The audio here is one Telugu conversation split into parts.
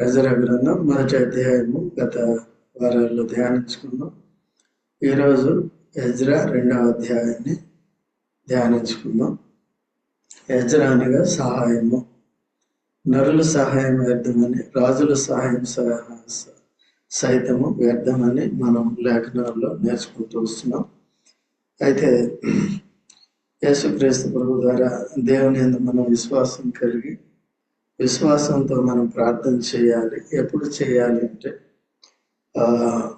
ఎజరా గ్రంథం మొదటి అధ్యాయము గత వారాల్లో ధ్యానించుకున్నాం. ఈరోజు ఎజ్రా రెండవ అధ్యాయాన్ని ధ్యానించుకుందాం. ఎజ్రా అనగా సహాయము. నరుల సహాయం వ్యర్థమని రాజుల సహాయం సహ- సైతము వ్యర్థమని మనం లేఖనాల్లో నేర్చుకుంటూ వస్తున్నాం. అయితే యేసుక్రీస్తు ప్రభు ద్వారా దేవుని మనం విశ్వాసం కలిగి విశ్వాసంతో మనం ప్రార్థన చేయాలి ఎప్పుడు చేయాలి అంటే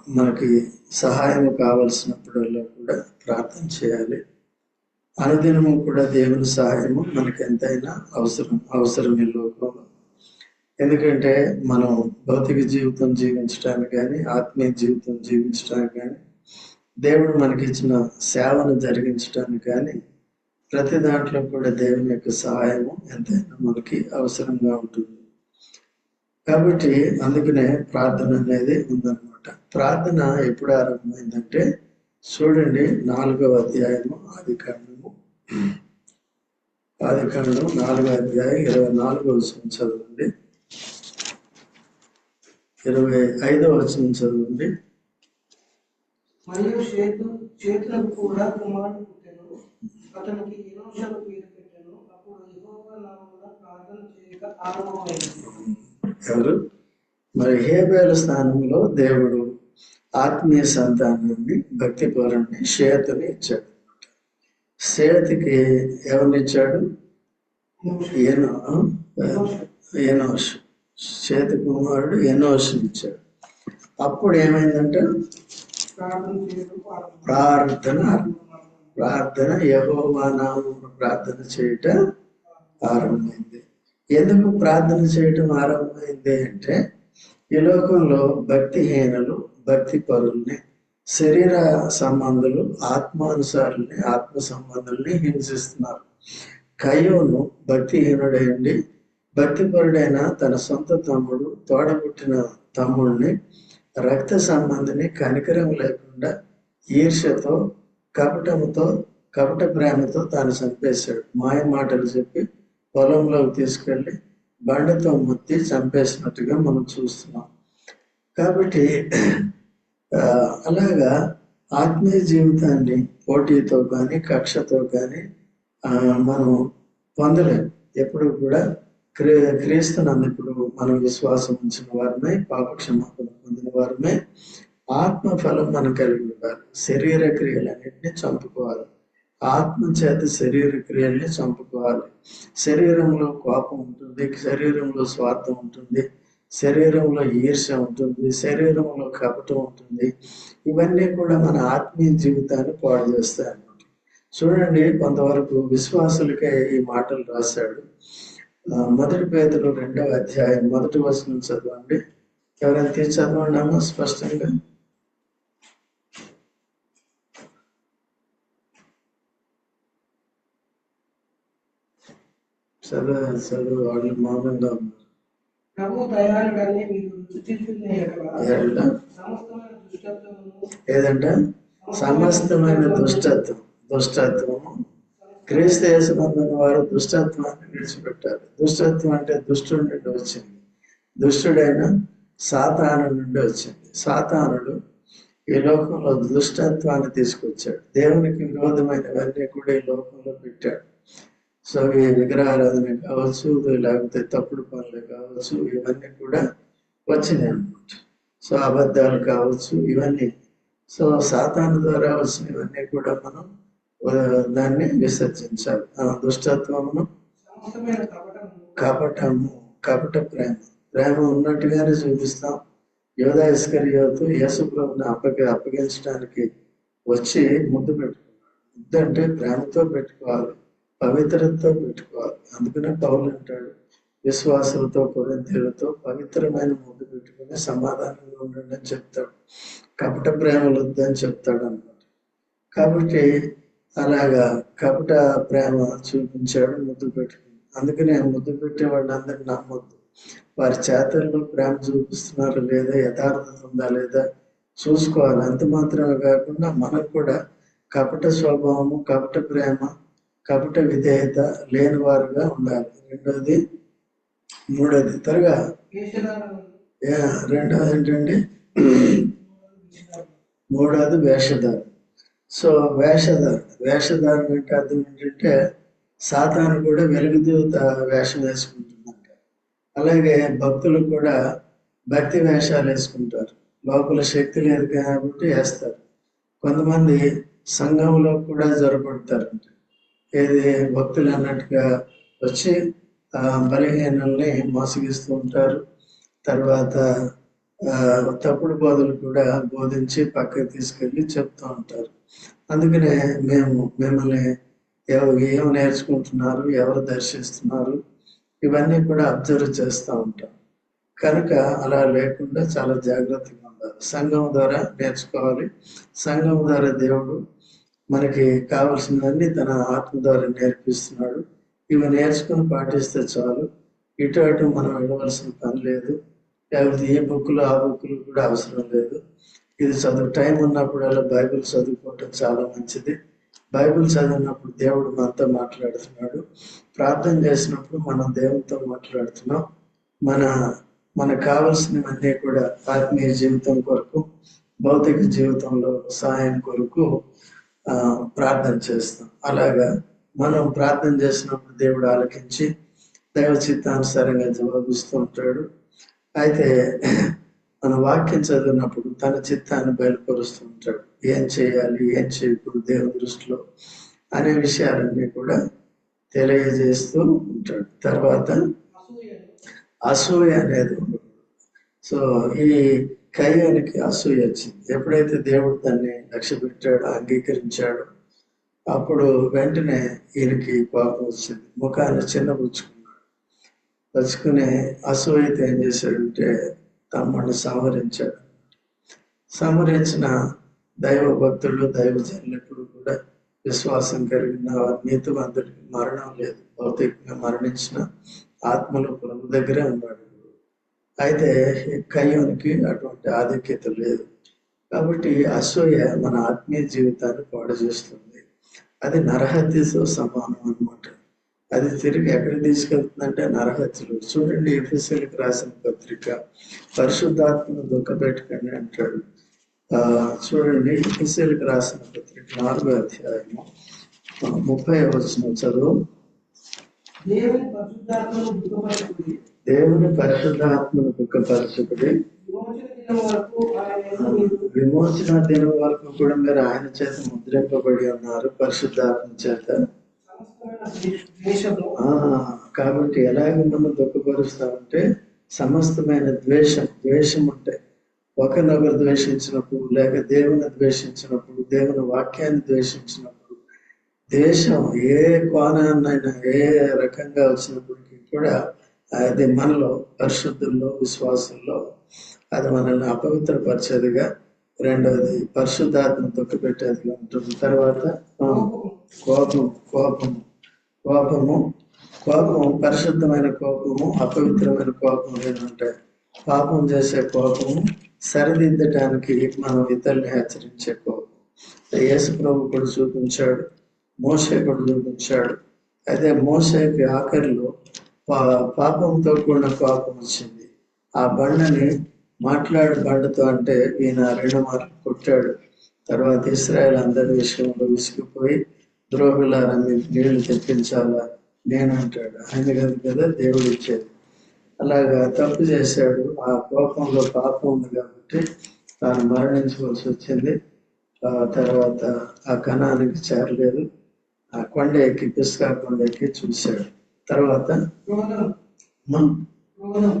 మనకి సహాయం కావలసినప్పుడల్లా కూడా ప్రార్థన చేయాలి. అనుదినము కూడా దేవుని సహాయము మనకి ఎంతైనా అవసరం అవసరం ఈ లోకంలో. ఎందుకంటే మనం భౌతిక జీవితం జీవించడానికి కానీ ఆత్మీయ జీవితం జీవించడానికి కానీ దేవుడు మనకిచ్చిన సేవను జరిగించడానికి కానీ ప్రతి దాంట్లో కూడా దేవుని యొక్క సహాయము ఎంతైనా మనకి అవసరంగా ఉంటుంది. కాబట్టి అందుకనే ప్రార్థన అనేది ఉందన్నమాట. ప్రార్థన ఎప్పుడు ఆరంభమైందంటే చూడండి నాలుగవ అధ్యాయము ఆది కాండము. ఆది కాండం నాలుగవ అధ్యాయం ఇరవై నాలుగవ వచనం చదవండి. ఇరవై ఐదవ వచనం చదవండి. మరియు చేతులకు కూడా కుమారుడు అతనికి ఎనోషను పేరు పెట్టెను. అప్పుడు యెహోవా నామమున ప్రార్థన చేయక ఆరంభమైంది. ఎవరు? మరి హేబేల స్థానంలో దేవుడు ఆత్మీయ సంతానాన్ని భక్తి పరుణ్ణి షేతుని ఇచ్చాడు. షేతికి ఎవరిని ఇచ్చాడు ఏనో ఎనోష్. చేతి కుమారుడు ఎనోష్ని ఇచ్చాడు. అప్పుడు ఏమైందంటే ప్రార్థన ప్రార్థన ప్రార్థన యహోవా ప్రార్థన చేయటం ఆరంభమైంది. ఎందుకు ప్రార్థన చేయటం ఆరంభమైంది అంటే ఈ లోకంలో భక్తిహీనులు భక్తి పరుల్ని శరీర సంబంధులు ఆత్మానుసారుల్ని ఆత్మ సంబంధుల్ని హింసిస్తున్నారు. కయోను భక్తిహీనుడైండి భక్తిపరుడైన తన సొంత తమ్ముడు తోడబుట్టిన తమ్ముడిని రక్త సంబంధిని కనికరం లేకుండా ఈర్ష్యతో కపటముతో కపట ప్రేమతో తాను చంపేశాడు. మాయ మాటలు చెప్పి పొలంలోకి తీసుకెళ్ళి బండతో ముత్తి చంపేసినట్టుగా మనం చూస్తున్నాం. కాబట్టి అలాగా ఆత్మీయ జీవితాన్ని పోటీతో కానీ కక్షతో కానీ మనం పొందలేం. ఎప్పుడు కూడా క్రీ క్రీస్తునందుప్పుడు మనం విశ్వాసం ఉంచిన వారమే పాపక్షమాపణ పొందిన వారమే. ఆత్మ ఫలం మనం కలిగి ఉండాలి. శరీర క్రియలన్నింటినీ చంపుకోవాలి. ఆత్మ చేత శరీర క్రియల్ని చంపుకోవాలి. శరీరంలో కోపం ఉంటుంది శరీరంలో స్వార్థం ఉంటుంది శరీరంలో ఈర్ష్య ఉంటుంది శరీరంలో కపటం ఉంటుంది. ఇవన్నీ కూడా మన ఆత్మీయ జీవితాన్ని పాడు చేస్తాయి అన్నమాట. చూడండి కొంతవరకు విశ్వాసులకే ఈ మాటలు రాశాడు. ఆ, మొదటి పేదలు రెండవ అధ్యాయం మొదటి వచనం చదవండి. ఎవరైనా తీసి చదవండి స్పష్టంగా? వాళ్ళు మౌనంగా ప్రభు దయాళుడని మీరు ఏదంట? సమస్తమైన దుష్టత్వం. దుష్టత్వము. క్రీస్తు యేసునందున వారు దుష్టత్వాన్ని విడిచిపెట్టారు. దుష్టత్వం అంటే దుష్టుడి నుండి వచ్చింది. దుష్టుడైన సాతాను నుండి వచ్చింది. సాతానుడు ఈ లోకంలో దుష్టత్వాన్ని తీసుకొచ్చాడు. దేవునికి విరోధమైనవన్నీ కూడా ఈ లోకంలో పెట్టాడు. సో ఈ విగ్రహారాధన కావచ్చు లేకపోతే తప్పుడు పనులు కావచ్చు ఇవన్నీ కూడా వచ్చినాయి అనమాట సో అబద్ధాలు కావచ్చు ఇవన్నీ. సో సాతాను ద్వారా వచ్చినవన్నీ కూడా మనం దాన్ని విసర్జించాలి. ఆ దుష్టత్వమును కపటము కపట ప్రేమ. ప్రేమ ఉన్నట్టుగానే చూపిస్తాం. యోధా ఇస్కరియోతు యేసు ప్రభుని అప్పగ అప్పగించడానికి వచ్చి ముద్దు పెట్టుకున్నాడు. ముద్దు అంటే ప్రేమతో పెట్టుకోవాలి. పవిత్రతతో పెట్టుకోవాలి. అందుకనే పౌలు అంటాడు విశ్వాసులతో కొరింతలతో పవిత్రమైన ముద్దు పెట్టుకుని సమాధానంగా ఉండండి అని చెప్తాడు. కపట ప్రేమలు వద్దని చెప్తాడు అన్నమాట. కాబట్టి అలాగా కపట ప్రేమ చూపించాడు ముద్దు పెట్టుకుని అందుకనే ముద్దు పెట్టే వాళ్ళందరినీ నమ్మొద్దు. వారి చేతల్లో ప్రేమ చూపిస్తున్నారా లేదా యథార్థత ఉందా లేదా చూసుకోవాలి. అంత మాత్రమే కాకుండా మనకు కూడా కపట స్వభావము కపట ప్రేమ కపట విధేయత లేని వారుగా ఉండాలి. రెండోది మూడోది. త్వరగా. రెండోది ఏంటండి మూడోది వేషధారు సో వేషధారు వేషధారణ అంటే అర్థం ఏంటంటే సాతాను కూడా వెలుగుదూత వేషం వేసుకుంటుందంట. అలాగే భక్తులు కూడా భక్తి వేషాలు వేసుకుంటారు. లోపల శక్తి లేదు కాబట్టి వేస్తారు. కొంతమంది సంఘంలో కూడా జరపడతారంట. ఏది భక్తులు అన్నట్టుగా వచ్చి ఆ, బలహీనల్ని మోసగిస్తూ ఉంటారు. తర్వాత ఆ, తప్పుడు బోధలు కూడా బోధించి పక్కకి తీసుకెళ్ళి చెప్తూ ఉంటారు. అందుకనే మేము మిమ్మల్ని ఏం నేర్చుకుంటున్నారు ఎవరు దర్శిస్తున్నారు ఇవన్నీ కూడా అబ్జర్వ్ చేస్తూ ఉంటాం. కనుక అలా లేకుండా చాలా జాగ్రత్తగా ఉండాలి. సంఘం ద్వారా నేర్చుకోవాలి. సంఘం ద్వారా దేవుడు మనకి కావలసినవన్నీ తన ఆత్మ ద్వారా నేర్పిస్తున్నాడు. ఇవి నేర్చుకుని పాటిస్తే చాలు. ఇటు అటు మనం వెళ్ళవలసిన పని లేదు. లేకపోతే ఏ బుక్లు ఆ బుక్లు కూడా అవసరం లేదు. ఇది చదువు టైం ఉన్నప్పుడు అలా బైబిల్ చదువుకోవటం చాలా మంచిది. బైబిల్ చదివినప్పుడు దేవుడు మనతో మాట్లాడుతున్నాడు. ప్రార్థన చేసినప్పుడు మనం దేవునితో మాట్లాడుతున్నాం. మన మనకు కావలసినవన్నీ కూడా ఆత్మీయ జీవితం కొరకు భౌతిక జీవితంలో సహాయం కొరకు ప్రార్థన చేస్తాం. అలాగా మనం ప్రార్థన చేసినప్పుడు దేవుడు ఆలకించి దైవ చిత్తానుసారంగా జవాబిస్తూ ఉంటాడు. అయితే మన వాక్యం చదివినప్పుడు తన చిత్తాన్ని బయలుపరుస్తూ ఉంటాడు. ఏం చేయాలి ఏం చేయకూడదు దేవుని దృష్టిలో అనే విషయాలన్నీ కూడా తెలియజేస్తూ ఉంటాడు. తర్వాత అసూయ అనేది సో ఈ కయ్యానికి అసూయ వచ్చింది. ఎప్పుడైతే దేవుడు దాన్ని లక్ష్య పెట్టాడో అంగీకరించాడో అప్పుడు వెంటనే ఈయనకి కోపం వచ్చింది. ముఖాన్ని చిన్నపుచ్చుకున్నాడు. పచ్చుకునే అసూయతో ఏం చేశాడంటే తమ్ముడిని సంహరించాడు. సంహరించిన దైవ భక్తులు దైవజనులు ఎప్పుడు కూడా విశ్వాసం కలిగిన వారు నీతివంతుడికి మరణం లేదు. భౌతికంగా మరణించిన ఆత్మలు ప్రభు దగ్గరే ఉన్నాడు అయితే కయ్యోనికి అటువంటి ఆధిక్యత లేదు. కాబట్టి అసూయ మన ఆత్మీయ జీవితాన్ని పాడు చేస్తుంది. అది నరహత్యతో సమానం అన్నమాట. అది తిరిగి ఎక్కడికి తీసుకెళ్తుందంటే నరహత్యలు. చూడండి ఎఫ్ఎస్ఎల్కి రాసిన పత్రిక పరిశుద్ధాత్మను దుఃఖపెట్టకండి అంటాడు. ఆ, చూడండి ఎఫ్ఎస్ఎల్కి రాసిన పత్రిక నాలుగో అధ్యాయము ముప్పై వచ్చిన చదువు. దేవుని పరిశుద్ధాత్మను దుఃఖపరచుకుని దేవుని విమోచన దినం వరకు కూడా మీరు ఆయన చేత ముద్రింపబడి ఉన్నారు పరిశుద్ధాత్మ చేత. ఆ కాబట్టి ఎలాగ మనం దుఃఖపరుస్తామంటే సమస్తమైన ద్వేషం ద్వేషం ఉంటే. ఒకరినొకరు ద్వేషించినప్పుడు లేక దేవుని ద్వేషించినప్పుడు దేవుని వాక్యాన్ని ద్వేషించినప్పుడు ద్వేషం ఏ కోణాన్నైనా ఏ రకంగా వచ్చినప్పటికీ కూడా అది మనలో పరిశుద్ధుల్లో విశ్వాసంలో అది మనల్ని అపవిత్రపరిచేదిగా రెండవది పరిశుద్ధాత్మ తొక్కిపెట్టేదిగా ఉంటుంది. తర్వాత కోపం కోపము కోపము కోపము పరిశుద్ధమైన కోపము అపవిత్రమైన కోపం ఏంటంటే ఉంటాయి పాపం చేసే కోపము సరిదిద్దటానికి మనం ఇతరుల్ని హెచ్చరించే కోపం. యేసు ప్రభు కూడా చూపించాడు మోసే కూడా చూపించాడు. అయితే మోసేకి ఆఖరిలో పాపంతో కూడిన కోపం వచ్చింది. ఆ బండని మాట్లాడు బండతో అంటే ఈయన రెండు మార్లు కొట్టాడు. తర్వాత ఇస్రాయల్ అందరి విషయంలో విసిగిపోయి ద్రోహులారా మీకు నీళ్ళు తెప్పించాలా? నేను అంటాడు. ఆయన కాదు కదా దేవుడు ఇచ్చేది. అలాగా తప్పు చేశాడు. ఆ కోపంలో పాపం ఉంది కాబట్టి తాను మరణించవలసి వచ్చింది. ఆ తర్వాత ఆ కణానికి చేరలేదు. ఆ కొండ ఎక్కి పిస్కా కొండ ఎక్కి చూశాడు. తర్వాత క్రోధం. మ-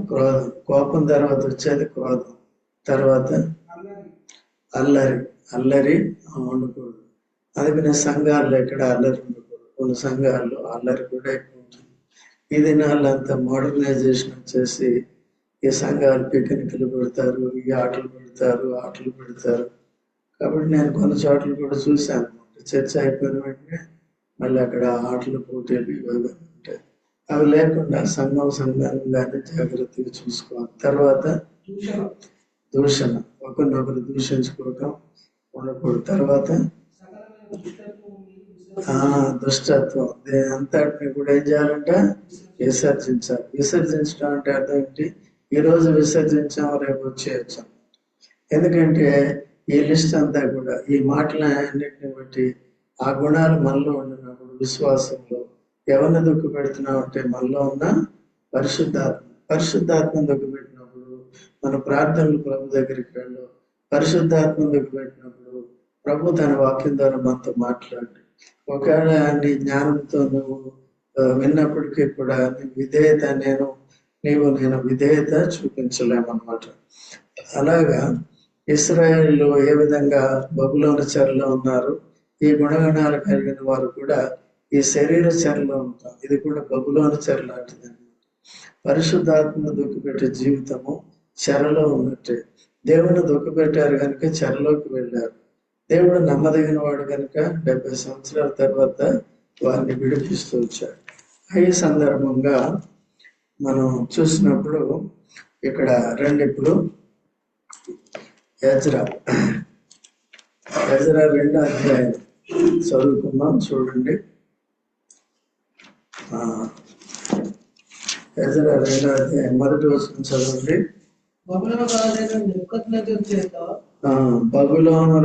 క్రోధం. కోపం తర్వాత వచ్చేది క్రోధం. తర్వాత అల్లరి. అల్లరి. ఉండకూడదు. అందుకనే సంఘాల్లో ఎక్కడ అల్లరి ఉండకూడదు. కొన్ని సంఘాల్లో అల్లరి కూడా ఎక్కువ ఉంటుంది. ఈ దినాలంతా మోడర్నైజేషన్ వచ్చేసి ఈ సంఘాలు పిక్నిక్లు పెడతారు ఈ ఆటలు పెడతారు ఆటలు పెడతారు. కాబట్టి నేను కొన్ని చోట్ల కూడా చూశాను. చర్చ అయిపోయిన వెంటనే మళ్ళీ అక్కడ ఆటలు పోటీలు ఇవి ఉంటాయి అవి లేకుండా సంఘం సంఘంగానే జాగ్రత్తగా చూసుకోవాలి. తర్వాత దూషణ. ఒకరినొకరు దూషించుకోవటం ఉండకూడదు. తర్వాత దుష్టత్వం. అంతటిని కూడా ఏం చేయాలంట విసర్జించాలి. విసర్జించడం అంటే అర్థం ఏంటి? ఈ రోజు విసర్జించాం రేపు వచ్చేయచ్చాం. ఎందుకంటే ఈ లిస్ట్ అంతా కూడా ఈ మాటల అన్నిటిని బట్టి ఆ గుణాలు మనలో ఉండినప్పుడు విశ్వాసంలో ఎవరిని దుఃఖ పెడుతున్నామంటే మనలో ఉన్న పరిశుద్ధాత్మ. పరిశుద్ధాత్మ దుఃఖ పెట్టినప్పుడు మన ప్రార్థనలు ప్రభు దగ్గరికి వెళ్ళు. పరిశుద్ధాత్మ దుఃఖ పెట్టినప్పుడు ప్రభు తన వాక్యం ద్వారా మనతో మాట్లాడు. ఒకవేళ నీ జ్ఞానంతో నువ్వు విన్నప్పటికీ కూడా నీ విధేయత నేను నీవు నేను విధేయత చూపించలేమన్నమాట. అలాగా ఇస్రాయేల్లో ఏ విధంగా బబులోని చెరలో ఉన్నారు ఈ గుణగణాలు కలిగిన వారు కూడా ఈ శరీర చర్లో ఉంటాం ఇది కూడా బబులోని చెర లాంటిది పరిశుద్ధాత్మను దుఃఖపెట్టే జీవితము చెరలో ఉన్నట్టే. దేవుని దుఃఖపెట్టారు కనుక చెరలోకి వెళ్ళారు. దేవుడు నమ్మదగిన వాడు కనుక డెబ్బై సంవత్సరాల తర్వాత వారిని విడిపిస్తూ వచ్చాడు. ఈ సందర్భంగా మనం చూసినప్పుడు ఇక్కడ రెండు ఇప్పుడు. యజ్రా. యజ్రా రెండు అధ్యాయం. చదువుకుందాం చూడండి. ఎజ్రా రెండో అధ్యాయం మొదటి వచనం చదవండి. బబులోను రాజైన నెబుకద్నెజరు చేత ఆ, బబులోను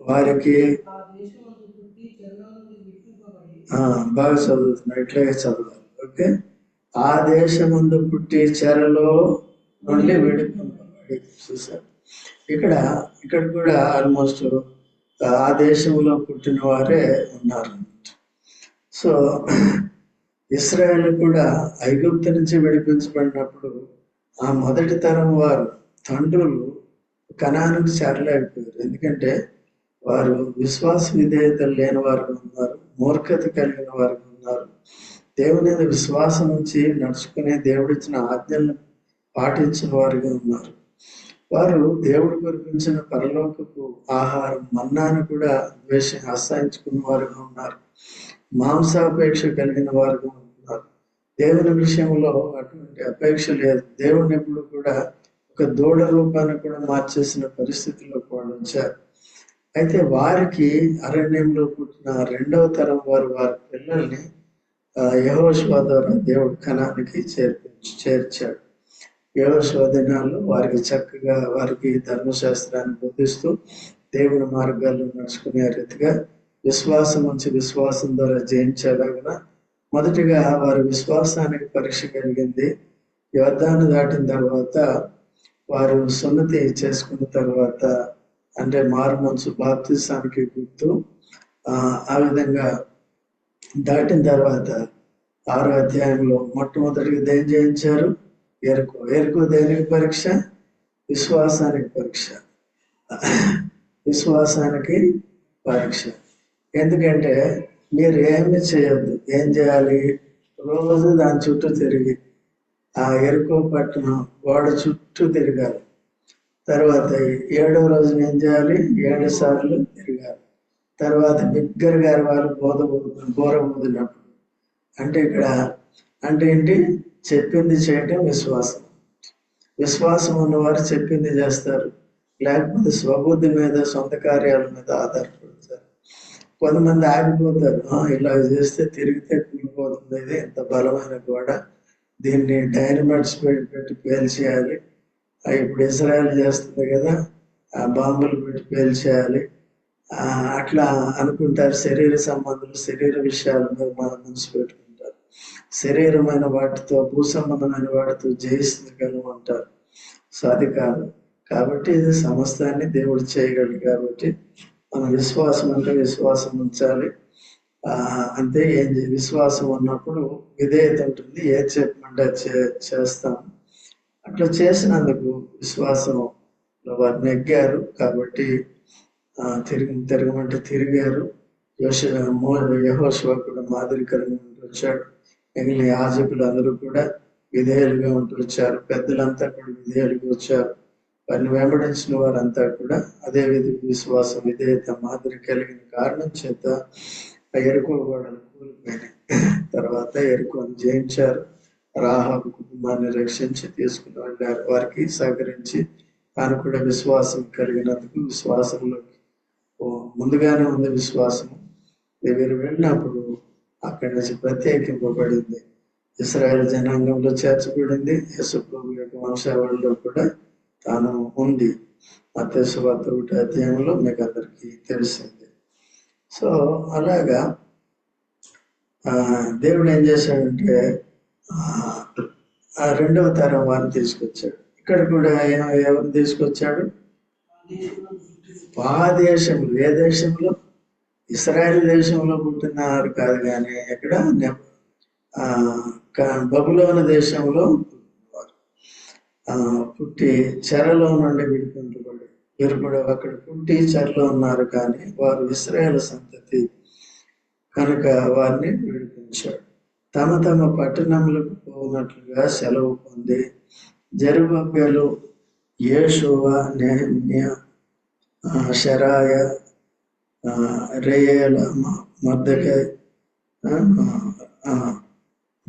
వారికి ఆ బాగా చదువుతున్నా ఇట్లాగే చదవాలి ఓకే? ఆ దేశమందు పుట్టి చెరలో నుండి విడిపింపబడి చూసారు ఇక్కడ ఇక్కడ కూడా ఆల్మోస్ట్ ఆ దేశంలో పుట్టిన వారే ఉన్నారు సో ఇస్రాయల్ కూడా ఐగుప్తు నుంచి విడిపించబడినప్పుడు ఆ మొదటి తరం వారు తండ్రులు కణానికి చేరలేకపోయారు. ఎందుకంటే వారు విశ్వాస విధేయత లేని వారు ఉన్నారు మూర్ఖత కలిగిన వారు ఉన్నారు. దేవుని మీద విశ్వాసం నుంచి నడుచుకునే దేవుడిచ్చిన ఆజ్ఞలను పాటించిన వారుగా ఉన్నారు. వారు దేవుడు కురిపించిన పరలోకపు ఆహారం మన్నాను కూడా ద్వేషం ఆశ్రయించుకున్న వారుగా ఉన్నారు. మాంసాపేక్ష కలిగిన వారుగా ఉన్నారు. దేవుని విషయంలో అటువంటి అపేక్ష లేదు. దేవుని ఎప్పుడు కూడా ఒక దూడ రూపాన్ని కూడా మార్చేసిన పరిస్థితిలో వాళ్ళు వచ్చారు అయితే వారికి అరణ్యంలో పుట్టిన రెండవ తరం వారు వారి పిల్లల్ని యహోష్వా ద్వారా దేవుడు కణానికి చేర్పించి చేర్చాడు. యహోశివ దినాల్లో వారికి చక్కగా వారికి ధర్మశాస్త్రాన్ని బోధిస్తూ దేవుని మార్గాల్లో నడుచుకునే రీతిగా విశ్వాసం నుంచి విశ్వాసం ద్వారా జయించేలాగిన మొదటిగా వారి విశ్వాసానికి పరీక్ష కలిగింది. యోధాన్ని దాటిన తర్వాత వారు సున్నతి చేసుకున్న తర్వాత అంటే మారు మనసు బాప్తిసానికి గుర్తు ఆ విధంగా దాటిన తర్వాత ఆరో అధ్యాయంలో మొట్టమొదటిగా దేని చేయించారు ఎరుకు ఎరుకు దేనికి పరీక్ష? విశ్వాసానికి పరీక్ష. విశ్వాసానికి పరీక్ష. ఎందుకంటే మీరు ఏమి చేయొద్దు. ఏం చేయాలి? రోజు దాని చుట్టూ తిరిగి. ఆ ఎరుకో పట్టణం గోడ చుట్టూ తిరగాలి. తర్వాత ఏడో రోజున ఏం చేయాలి? ఏడు సార్లు తిరగాలి. తర్వాత గారి వాళ్ళు బోధ బోర ఊదినప్పుడు అంటే ఇక్కడ అంటే ఏంటి? చెప్పింది చేయటం విశ్వాసం. విశ్వాసం ఉన్నవారు చెప్పింది చేస్తారు. లేకపోతే స్వబుద్ధి మీద సొంత కార్యాల మీద ఆధారపడతారు. కొంతమంది ఆగిపోతారు. ఇలా చేస్తే తిరిగితే కూలిపోతుంది. ఇది ఎంత బలమైన గోడ. దీన్ని డైనమైట్స్ పెట్టి పెట్టి పేల్చేయాలి. ఇప్పుడు ఇజ్రాయల్ చేస్తుంది కదా ఆ బాంబులు పెట్టి పేల్చేయాలి. అట్లా అనుకుంటారు. శరీర సంబంధాలు శరీర విషయాల మీద మన మనసు పెట్టుకుంటారు శరీరమైన వాటితో భూ సంబంధమైన వాటితో జయిస్తుంది అంటారు. సో అది కాదు. కాబట్టి ఇది సమస్తాన్ని దేవుడు చేయగలడు కాబట్టి మన విశ్వాసం అంటే విశ్వాసం ఉంచాలి. ఆ అంతే ఏం విశ్వాసం ఉన్నప్పుడు విధేయత ఉంటుంది. ఏది చెప్పమంటే చే- చేస్తాం. అట్లా చేసినందుకు విశ్వాసం వారు నెగ్గారు కాబట్టి ఆ, తిరిగి తిరగమంటే తిరిగారు. యోష మో యహోశివ కూడా మాదిరికరంగా వచ్చాడు. మిగిలిన యాజకులు అందరూ కూడా విధేయులుగా ఉంటూ వచ్చారు పెద్దలంతా కూడా విధేయులుగా వచ్చారు. వారిని వెంబడించిన వారంతా కూడా అదే విధి విశ్వాసం విధేయత మాదిరి కలిగిన కారణం చేత ఆ ఎరుకో గోడలు కూలిపోయినాయి. తర్వాత ఎరుకోని జయించారు. రాహాబు కుటుంబాన్ని రక్షించి తీసుకుని వెళ్ళారు. వారికి సహకరించి తాను కూడా విశ్వాసం కలిగినందుకు విశ్వాసంలో ముందుగానే ఉంది విశ్వాసం వీరు వెళ్ళినప్పుడు అక్కడి నుంచి ప్రత్యేకింపబడింది. ఇస్రాయల్ జనాంగంలో చేర్చబడింది. యేసుప్రభు యొక్క వంశావళిలో కూడా తాను ఉంది. మత్స్యవార్త ఒకటి అధ్యాయంలో మీకు అందరికీ తెలిసింది. సో అలాగా ఆ, దేవుడు ఏం చేశాడంటే ఆ, రెండవ తరం వారిని తీసుకొచ్చాడు. ఇక్కడ కూడా ఆయన ఎవరిని తీసుకొచ్చాడు? ఆ ఏ దేశంలో ఇస్రాయల్ దేశంలో పుట్టినారు కాదు కానీ ఎక్కడ బబులోని ఆ, బబులోన దేశంలో పుట్టినవారు. ఆ, పుట్టి చెరలో నుండి విడిపింపబడి వీరు కూడా అక్కడ పుట్టి చెరలో ఉన్నారు కానీ వారు ఇస్రాయల్ సంతతి కనుక వారిని విడిపించాడు తమ తమ పట్టణములకు పోనట్లుగా సెలవు పొంది జరుబబ్బెలు యేషువ నెహమ్య ఆ, షరాయ రేయల మ-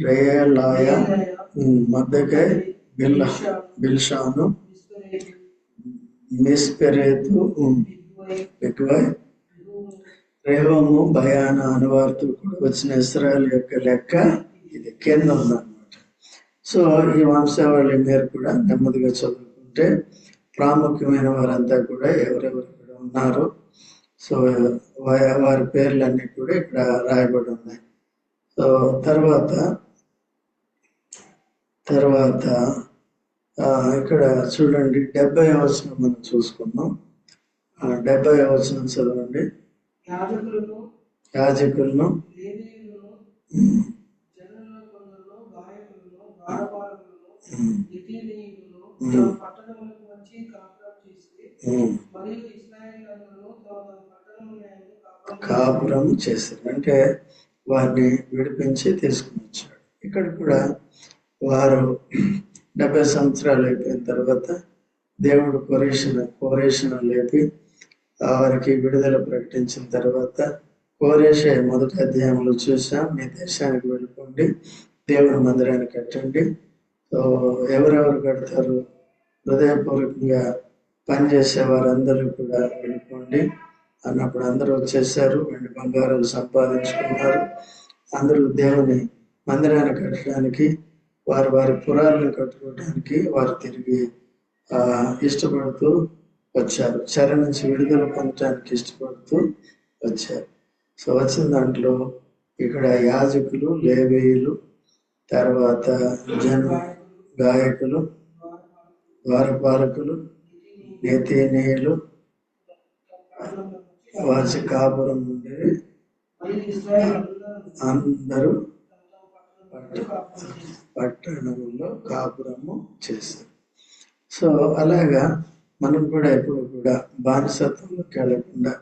రేయలాయ ఆ, బిల్ బిల్షాను మిస్పెరేతు ఎక్కువై. బిగ్వై రేవము భయాన అనువారితో కూడా వచ్చిన ఇస్రాయల్ యొక్క లెక్క ఇది కింద ఉందన్నమాట. సో ఈ వంశావళి మీరు కూడా నెమ్మదిగా చదువుకుంటే ప్రాముఖ్యమైన వారంతా కూడా ఎవరెవరు కూడా ఉన్నారు. సో వారి పేర్లన్నీ కూడా ఇక్కడ రాయబడి ఉన్నాయి. సో తర్వాత తర్వాత ఇక్కడ చూడండి డెబ్బై వచనం మనం చూసుకున్నాం డెబ్బై వచనం చదవండి. యాజకులను పట్టణములకు కాపురం చేసి మరియు కాపురం కాపురం చేశారు. అంటే వారిని విడిపించి తీసుకుని వచ్చాడు ఇక్కడ కూడా వారు డెబ్బై సంవత్సరాలు అయిపోయిన తర్వాత దేవుడు కోరేషన్ కోరేషన్ లేపి వారికి విడుదల ప్రకటించిన తర్వాత కోరేషే మొదటి అధ్యాయంలో చూసాం మీ దేశానికి వెళ్ళిపోండి దేవుని మందిరాన్ని కట్టండి. సో ఎవరెవరు కడతారు? హృదయపూర్వకంగా పనిచేసే వారందరూ కూడా వెళ్ళిపోండి. అన్నప్పుడు అందరూ వచ్చేసారు వెండి బంగారాలు సంపాదించుకున్నారు. అందరూ దేవుని మందిరాన్ని కట్టడానికి వారి వారి పురాలను కట్టుకోవడానికి వారు తిరిగి ఆ, ఇష్టపడుతూ వచ్చారు. చెర నుంచి విడుదల పొందడానికి ఇష్టపడుతూ వచ్చారు. సో వచ్చిన దాంట్లో ఇక్కడ యాజకులు లేవేయులు తర్వాత జన గాయకులు ద్వారపాలకులు నేతీనీయులు వారి కాపురం ఉండే అందరూ పట్టణంలో కాపురము చేశారు సో అలాగా మనం కూడా ఎప్పుడు కూడా బానిసత్వంలోకి వెళ్ళకుండా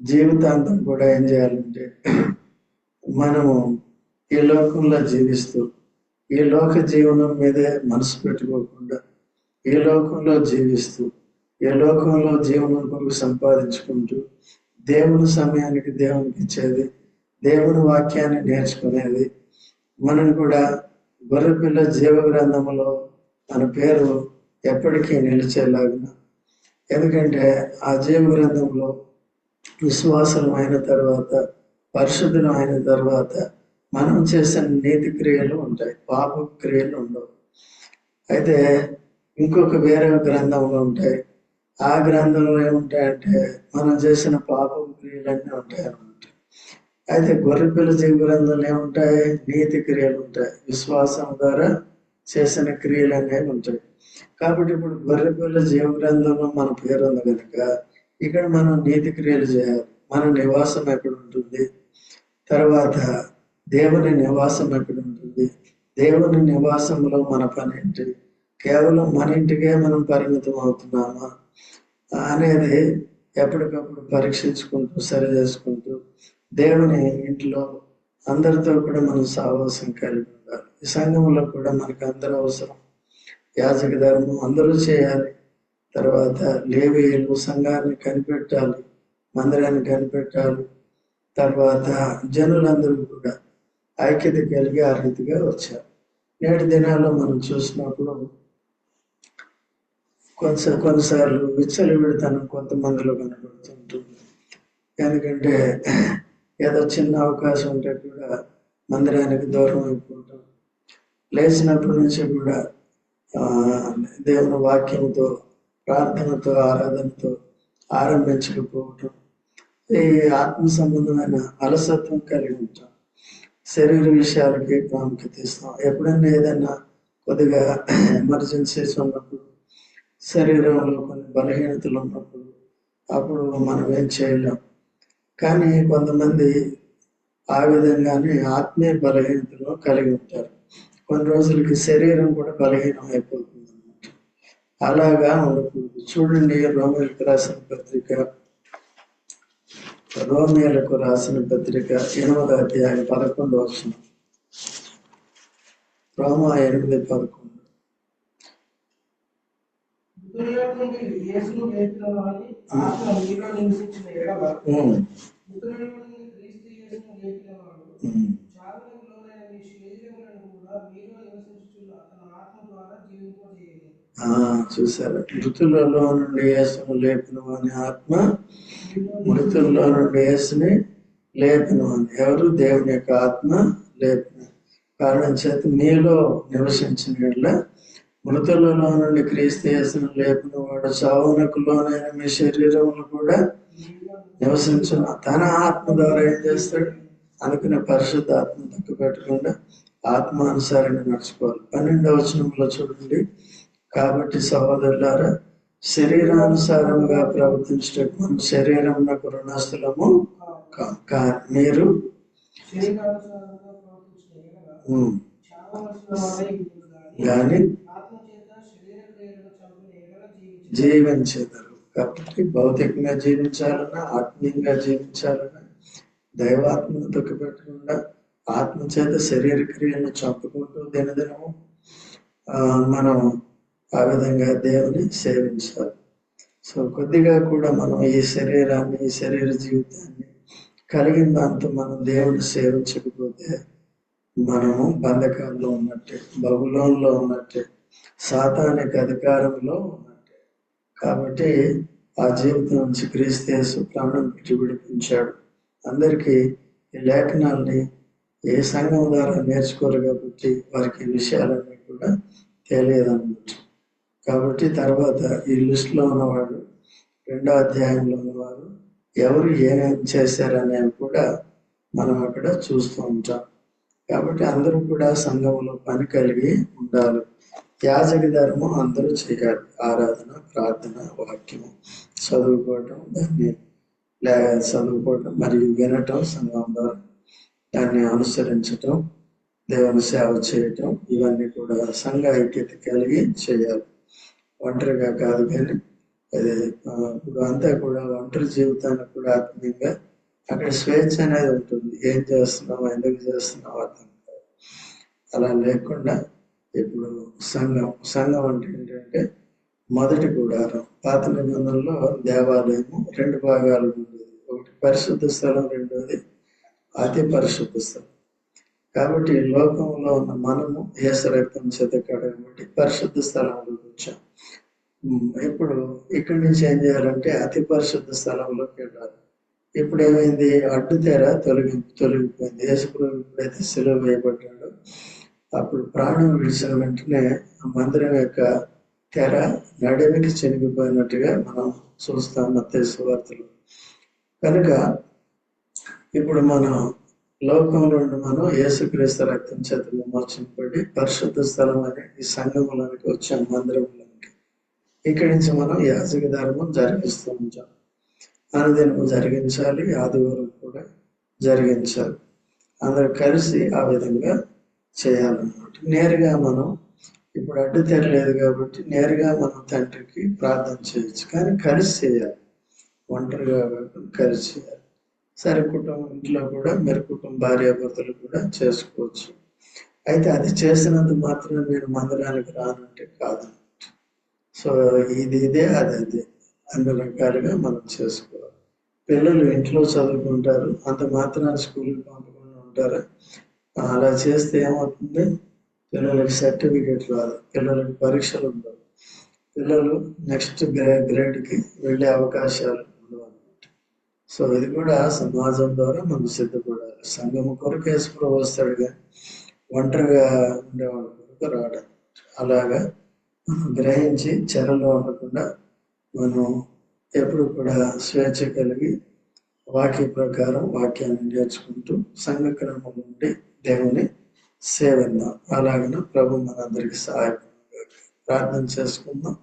జీవితాంతం కూడా ఏం చేయాలంటే మనము ఈ లోకంలో జీవిస్తూ ఈ లోక జీవనం మీదే మనసు పెట్టుకోకుండా ఈ లోకంలో జీవిస్తూ ఈ లోకంలో జీవనం కొరకు సంపాదించుకుంటూ దేవుని సమయానికి దేవునికి ఇచ్చేది దేవుని వాక్యాన్ని నేర్చుకునేది. మనం కూడా గొర్రెపిల్ల జీవ గ్రంథంలో మన పేరు ఎప్పటికీ నిలిచేలాగిన. ఎందుకంటే ఆ జీవ గ్రంథంలో విశ్వాసం అయిన తర్వాత పరిశుద్ధం అయిన తర్వాత మనం చేసిన నీతి క్రియలు ఉంటాయి పాప క్రియలు ఉండవు. అయితే ఇంకొక వేరే గ్రంథంలో ఉంటాయి ఆ గ్రంథంలో ఏముంటాయంటే మనం చేసిన పాపం క్రియలన్నీ ఉంటాయి అనమాట అయితే గొర్రెపిల్ల జీవ గ్రంథంలో ఏముంటాయి? నీతి క్రియలు ఉంటాయి. విశ్వాసం ద్వారా చేసిన క్రియలు అనేవి ఉంటాయి. కాబట్టి ఇప్పుడు గొర్రెపిల్ల జీవ గ్రంథంలో మన పేరు ఉంది కనుక ఇక్కడ మనం నీతి క్రియలు చేయాలి. మన నివాసం ఎక్కడ ఉంటుంది? తర్వాత దేవుని నివాసం ఎక్కడ ఉంటుంది? దేవుని నివాసంలో మన పని ఏంటి? కేవలం మన ఇంటికే మనం పరిమితం అవుతున్నామా? అనేది ఎప్పటికప్పుడు పరీక్షించుకుంటూ సరి చేసుకుంటూ దేవుని ఇంట్లో అందరితో కూడా మనం సావాసం కలిగి ఉండాలి. ఈ సంఘంలో కూడా మనకు అందరూ అవసరం. యాజక ధర్మం అందరూ చేయాలి. తర్వాత లేవేలు సంఘాన్ని కనిపెట్టాలి మందిరాన్ని కనిపెట్టాలి. తర్వాత జనులందరూ కూడా ఐక్యత కలిగి ఆ రీతిగా వచ్చారు. నేటి దినాల్లో మనం చూసినప్పుడు కొంత కొన్నిసార్లు విచ్చలవిడితనం కొంతమందిలో కనబడుతుంటుంది ఎందుకంటే ఏదో చిన్న అవకాశం ఉంటే కూడా మందిరానికి దూరం అయిపోవటం లేచినప్పటి నుంచి కూడా ఆ, దేవుని వాక్యంతో ప్రార్థనతో ఆరాధనతో ఆరంభించకపోవటం ఈ ఆత్మ సంబంధమైన అలసత్వం కలిగి ఉంటాం. శరీర విషయాలకి ప్రాముఖ్యత ఇస్తాం. ఎప్పుడైనా ఏదైనా కొద్దిగా ఎమర్జెన్సీస్ ఉన్నప్పుడు శరీరంలో కొన్ని బలహీనతలు ఉన్నప్పుడు అప్పుడు మనం ఏం చేయలేం. కానీ కొంతమంది ఆ విధంగానే ఆత్మీయ బలహీనతలు కలిగి ఉంటారు. కొన్ని రోజులకి శరీరం కూడా బలహీనం అయిపోతుంది అనమాట అలాగా ఉండకూడదు చూడండి రోమిలకు రాసిన పత్రిక. రోమిలకు రాసిన పత్రిక ఎనిమిదో అధ్యాయం పదకొండు వచ్చిన రోమా ఎనిమిది పదకొండు. చూసారు మృతులలో నుండి యేసును లేపిన వాని ఆత్మ మృతుల్లో నుండి యేసుని లేపిన వాని ఎవరు? దేవుని యొక్క ఆత్మ లేపిన. కారణం చేత మీలో నివసించిన మృతులలో నుండి క్రీస్తు యేసును లేపిన వాడు చావునకు లోనైన మీ శరీరములు కూడా నివసించిన. తన ఆత్మ ద్వారా ఏం చేస్తాడు? అనుకునే పరిశుద్ధ ఆత్మ తక్కువ పెట్టకుండా ఆత్మానుసారంగా నడుచుకోవాలి. పన్నెండవ వచనంలో చూడండి. కాబట్టి సహోదరులారా శరీరానుసారముగా ప్రవర్తించటకు మన శరీరమునకు రుణస్థలము కా- కా- మీరు? శరీరానుసారంగా జీవించేదారు. కాబట్టి భౌతికంగా జీవించాలన్నా ఆత్మీయంగా జీవించాలన్నా దైవాత్మను దుఃఖపెట్టకుండా ఆత్మ చేత శరీర క్రియను చంపుకుంటూ దినదినము మనం ఆ విధంగా దేవుని సేవించాలి. సో కొద్దిగా కూడా మనం ఈ శరీరాన్ని ఈ శరీర జీవితాన్ని కలిగిన దాంతో మనం దేవుని సేవించకపోతే మనము బంధకాల్లో ఉన్నట్టే బహుళంలో ఉన్నట్టే సాతానిక అధికారంలో ఉన్నట్టు కాబట్టి ఆ జీవితం నుంచి క్రీస్తు ప్రాణం పెట్టి విడిపించాడు. అందరికీ ఈ లేఖనాల్ని ఏ సంఘం ద్వారా నేర్చుకోరు కాబట్టి వారికి విషయాలన్నీ కూడా తెలియదన్నమాట కాబట్టి తర్వాత ఈ లిస్టులో ఉన్నవాడు రెండో అధ్యాయంలో ఉన్నవారు ఎవరు ఏమేమి చేశారనేవి కూడా మనం అక్కడ చూస్తూ ఉంటాం. కాబట్టి అందరూ కూడా సంఘంలో పని కలిగి ఉండాలి. యాజక ధర్మం అందరూ చేయాలి. ఆరాధన ప్రార్థన వాక్యము చదువుకోవటం దాన్ని చదువుకోవటం మరియు వినటం సంఘం ద్వారా దాన్ని అనుసరించటం దేవుని సేవ చేయటం ఇవన్నీ కూడా సంఘ ఐక్యత కలిగి చేయాలి. ఒంటరిగా కాదు కానీ అది ఇప్పుడు అంతా కూడా ఒంటరి జీవితాన్ని కూడా ఆత్మీయంగా అక్కడ స్వేచ్ఛ అనేది ఉంటుంది. ఏం చేస్తున్నావు ఎందుకు చేస్తున్నావు అర్థం కాదు. అలా లేకుండా ఇప్పుడు సంఘం సంఘం అంటే ఏంటంటే మొదటి గుడారం. పాత నిబంధనలో దేవాలయము రెండు భాగాలు ఉండేది. ఒకటి పరిశుద్ధ స్థలం రెండోది అతి పరిశుద్ధ స్థలం. కాబట్టి లోకంలో ఉన్న మనము ఏసు రక్తం చేత కాబట్టి పరిశుద్ధ స్థలంలోకి వచ్చాం ఇప్పుడు ఇక్కడి నుంచి ఏం చేయాలంటే అతి పరిశుద్ధ స్థలంలోకి వెళ్ళాలి. ఇప్పుడు ఏమైంది? అడ్డు తెర తొలగి తొలగిపోయింది. యేసుప్రభు ఎప్పుడైతే సెలవు వేయబడ్డాడో అప్పుడు ప్రాణం విడిచిన వెంటనే మందిరం యొక్క తెర నడిమికి చెనిగిపోయినట్టుగా మనం చూస్తాం మత్స్య వార్తలు. కనుక ఇప్పుడు మనం లోకంలో మనం యేసుక్రీస్తు రక్తం చేత విమోచింపబడి పరిశుద్ధ స్థలం అనే ఈ సంఘములకి వచ్చాం మందిరములకి ఇక్కడి నుంచి మనం యాజక ధర్మం జరిపిస్తూ ఉంటాం అనుదినము జరిగించాలి ఆదివారం కూడా జరిగించాలి. అందరూ కలిసి ఆ విధంగా చేయాలన్నమాట. నేరుగా మనం ఇప్పుడు అడ్డు తెరలేదు కాబట్టి నేరుగా మనం తండ్రికి ప్రార్థన చేయొచ్చు. కానీ కలిసి చేయాలి. ఒంటరిగా కాకుండా కలిసి చేయాలి. సరే కుటుంబం ఇంట్లో కూడా మీరు కుటుంబ భార్యాభర్తలు కూడా చేసుకోవచ్చు. అయితే అది చేసినంత మాత్రం నేను మందిరానికి రానంటే కాదు. సో ఇది ఇదే అది అదే అన్ని రకాలుగా మనం చేసుకోవాలి. పిల్లలు ఇంట్లో చదువుకుంటారు. అంత మాత్రాన్ని స్కూల్కి పంపకుండా ఉంటారు? అలా చేస్తే ఏమవుతుంది? పిల్లలకి సర్టిఫికేట్ రాదు. పిల్లలకి పరీక్షలు ఉండవు. పిల్లలు నెక్స్ట్ గ్రే గ్రేడ్కి వెళ్ళే అవకాశాలు ఉండవు అన్నమాట. సో ఇది కూడా సమాజం ద్వారా మనం సిద్ధపడాలి. సంఘం కొరకు యేసుప్రభు వస్తాడుగా. ఒంటరిగా ఉండేవాళ్ళ కొరకు రావడం. అలాగా మనం గ్రహించి చెరలో ఉండకుండా మనం ఎప్పుడు కూడా స్వేచ్ఛ కలిగి వాక్య ప్రకారం వాక్యాన్ని నేర్చుకుంటూ సంఘ క్రమం నుండి దేవుని సేవిందాం అలాగనే ప్రభు మనందరికీ సహాయపడు ప్రార్థన చేసుకుందాం.